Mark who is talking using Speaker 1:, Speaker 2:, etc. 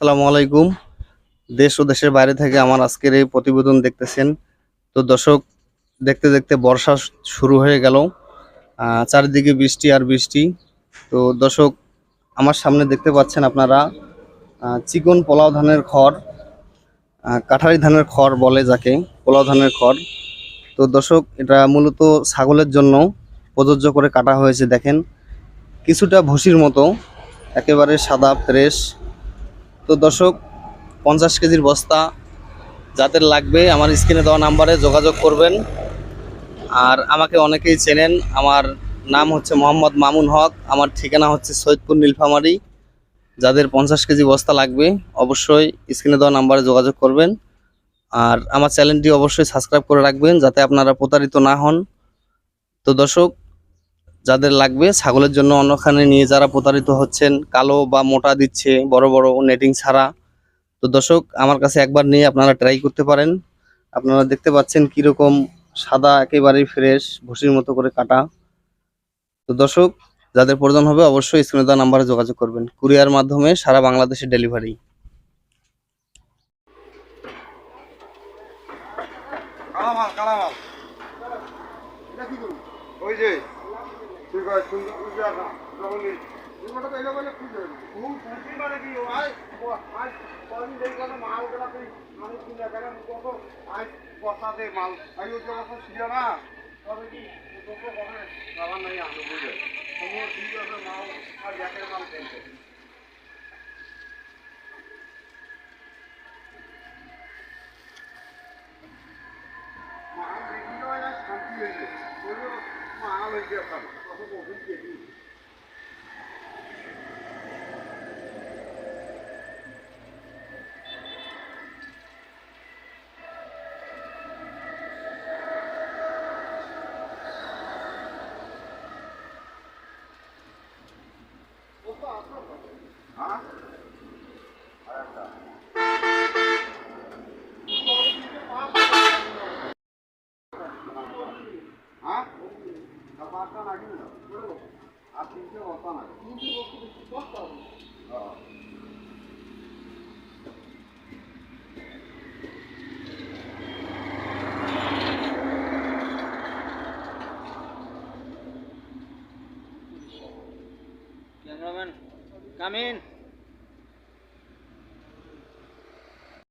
Speaker 1: আসসালামু আলাইকুম। দেশ ও দেশের বাইরে থেকে আমার আজকের এই প্রতিবেদন দেখতেছেন। তো দর্শক, দেখতে দেখতে বর্ষা শুরু হয়ে গেল। চারিদিকে বৃষ্টি আর বৃষ্টি। তো দর্শক, আমার সামনে দেখতে পাচ্ছেন আপনারা চিকন পোলাও ধানের খড় কাঠারি ধানের খড় বলে যাকে, পোলাও ধানের খড়। তো দর্শক, এটা মূলত ছাগলের জন্য প্রযোজ্য করে কাটা হয়েছে, দেখেন। কিছুটা ভুসির মতো, একেবারে সাদা, ফ্রেশ। তো দর্শক, পঞ্চাশ কেজির বস্তা যাদের লাগবে, আমার স্ক্রিনে দেওয়া নাম্বারে যোগাযোগ করবেন। আর আমাকে অনেকেই চেনেন, আমার নাম হচ্ছে মোহাম্মদ মামুন হক, আমার ঠিকানা হচ্ছে সৈয়দপুর নীলফামারি। যাদের পঞ্চাশ কেজি বস্তা লাগবে, অবশ্যই স্ক্রিনে দেওয়া নাম্বারে যোগাযোগ করবেন। আর আমার চ্যানেলটি অবশ্যই সাবস্ক্রাইব করে রাখবেন, যাতে আপনারা প্রতারিত না হন। তো দর্শক যাদের লাগবে ছাগলের জন্য অন্যখানে নিয়ে যারা প্রতারিত হচ্ছেন, কালো বা মোটা দিচ্ছে, বড় বড় নেটিং ছাড়া। তো দর্শক, আমার কাছে একবার নিয়ে আপনারা ট্রাই করতে পারেন। আপনারা দেখতে পাচ্ছেন কীরকম সাদা, একেবারেই ফ্রেশ ভুসির মতো করে কাটা। তো দর্শক, যাদের প্রয়োজন হবে অবশ্যই স্ক্রিনে দেওয়া নাম্বারে যোগাযোগ করবেন। কুরিয়ার মাধ্যমে সারা বাংলাদেশে ডেলিভারি
Speaker 2: কালামাল কালামাল। ওই যে। মাল মাল। আই ওই অবস্থা ছিল না। তবে কি বাবার নাই। আনো বুঝে তোমার ঠিক আছে, মাল আর ব্যাকের মাল কিনতে। মাল দেখি তো আর শান্তি হয়েছে ওই মাল হয়েছে আপনার কত বসে দেখি হ্যাঁ আচ্ছা হ্যাঁ আর পাঁচটা নাকি না আর তিনটে বস্তা না তিনটে বস্তা হ্যাঁ
Speaker 3: ক্যামেরাম্যান কামিন